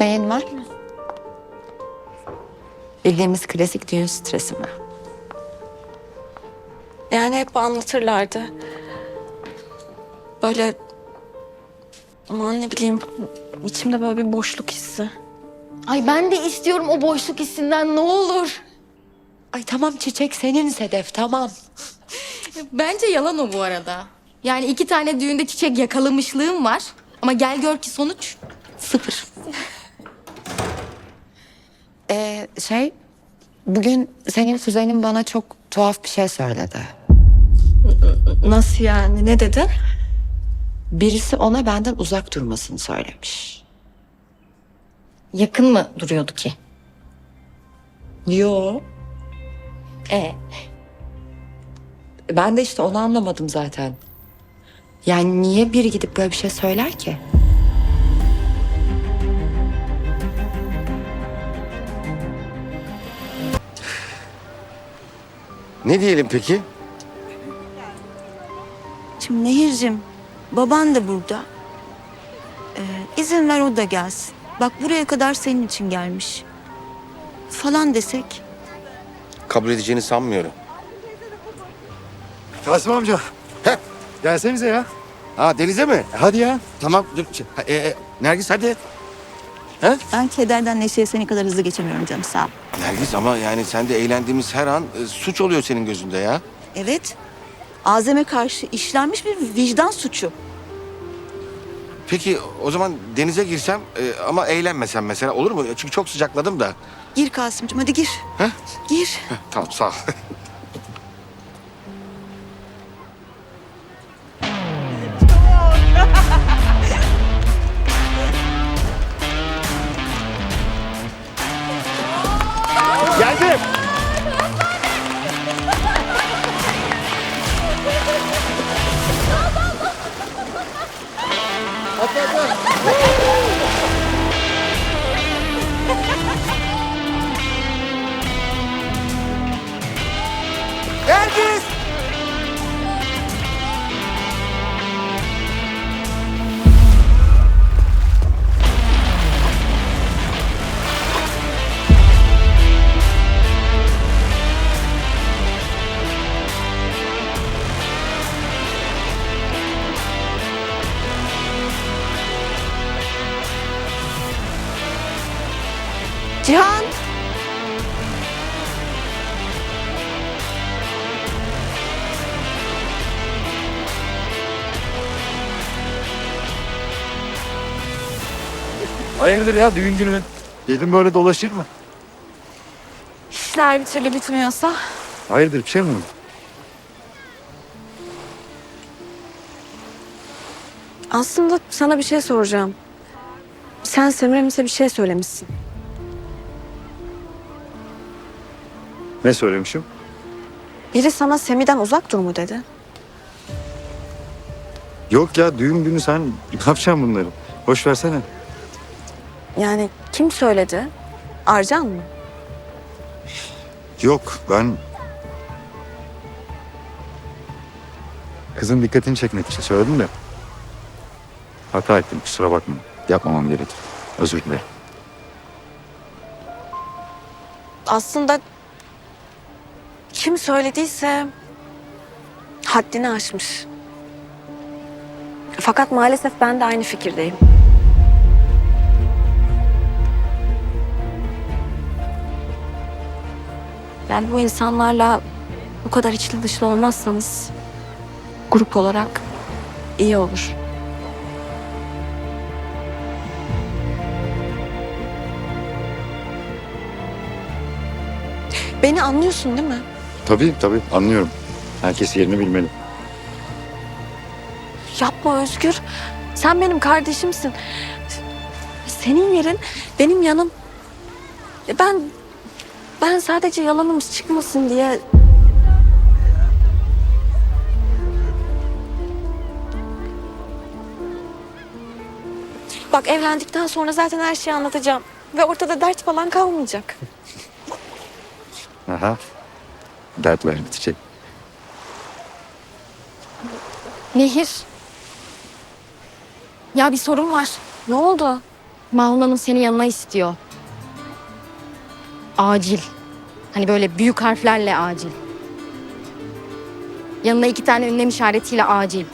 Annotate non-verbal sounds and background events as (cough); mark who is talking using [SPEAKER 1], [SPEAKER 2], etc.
[SPEAKER 1] Neyin var? Bildiğimiz klasik düğün stresi mi?
[SPEAKER 2] Yani hep anlatırlardı. Böyle aman ne bileyim içimde böyle bir boşluk hissi.
[SPEAKER 3] Ay ben de istiyorum o boşluk hissinden ne olur.
[SPEAKER 1] Ay tamam çiçek senin Sedef tamam.
[SPEAKER 3] Bence yalan o bu arada. Yani iki tane düğünde çiçek yakalamışlığım var. Ama gel gör ki sonuç sıfır.
[SPEAKER 1] Ee, şey bugün senin kuzenin bana çok tuhaf bir şey söyledi.
[SPEAKER 2] Nasıl yani ne dedi?
[SPEAKER 1] Birisi ona benden uzak durmasını söylemiş.
[SPEAKER 3] Yakın mı duruyordu ki?
[SPEAKER 1] Yo.
[SPEAKER 3] E
[SPEAKER 1] Ben de işte onu anlamadım zaten. Yani niye biri gidip böyle bir şey söyler ki?
[SPEAKER 4] Ne diyelim peki?
[SPEAKER 5] Şimdi Nehir'cim baban da burada. Ee, izin ver o da gelsin. Bak buraya kadar senin için gelmiş. Falan desek.
[SPEAKER 4] Kabul edeceğini sanmıyorum.
[SPEAKER 6] Kasım amca.
[SPEAKER 4] Heh.
[SPEAKER 6] Gelsenize ya.
[SPEAKER 4] Ha Denize mi?
[SPEAKER 6] Hadi ya.
[SPEAKER 4] Tamam dur. Ha, e, e, Nergis hadi.
[SPEAKER 5] Ben kederden neşeye seni kadar hızlı geçemiyorum canım sağ ol.
[SPEAKER 4] Nergis ama yani sen de eğlendiğimiz her an e, suç oluyor senin gözünde ya.
[SPEAKER 5] Evet. Azem'e karşı işlenmiş bir vicdan suçu.
[SPEAKER 4] Peki o zaman denize girsem e, ama eğlenmesem mesela olur mu? Çünkü çok sıcakladım da.
[SPEAKER 5] Gir Kasım'cığım hadi gir.
[SPEAKER 4] Heh.
[SPEAKER 5] Gir.
[SPEAKER 4] Tamam sağ ol. (laughs)
[SPEAKER 5] Cihan.
[SPEAKER 6] Hayırdır ya düğün günü? Dedim böyle dolaşır mı?
[SPEAKER 2] İşler bir türlü bitmiyorsa.
[SPEAKER 6] Hayırdır bir şey mi? oldu?
[SPEAKER 2] Aslında sana bir şey soracağım. Sen Semiramis'e bir şey söylemişsin.
[SPEAKER 6] Ne söylemişim?
[SPEAKER 2] Biri sana Semih'den uzak dur mu dedi.
[SPEAKER 6] Yok ya düğün günü sen (laughs) ne yapacaksın bunları? Boş versene.
[SPEAKER 2] Yani kim söyledi? Arcan mı?
[SPEAKER 6] Yok ben... Kızın dikkatini çekmek için söyledim de. Hata ettim kusura bakma. Yapmamam gerekir. Özür dilerim.
[SPEAKER 2] Aslında kim söylediyse haddini aşmış. Fakat maalesef ben de aynı fikirdeyim. Yani bu insanlarla bu kadar içli dışlı olmazsanız grup olarak iyi olur. Beni anlıyorsun değil mi?
[SPEAKER 6] Tabii tabii anlıyorum. Herkes yerini bilmeli.
[SPEAKER 2] Yapma Özgür. Sen benim kardeşimsin. Senin yerin benim yanım. Ben ben sadece yalanımız çıkmasın diye Bak evlendikten sonra zaten her şeyi anlatacağım. Ve ortada dert falan kalmayacak.
[SPEAKER 6] Aha. Dertler bitecek.
[SPEAKER 3] Nehir. Ya bir sorun var.
[SPEAKER 2] Ne oldu?
[SPEAKER 3] Mahuna'nın seni yanına istiyor. Acil. Hani böyle büyük harflerle acil. Yanına iki tane ünlem işaretiyle acil.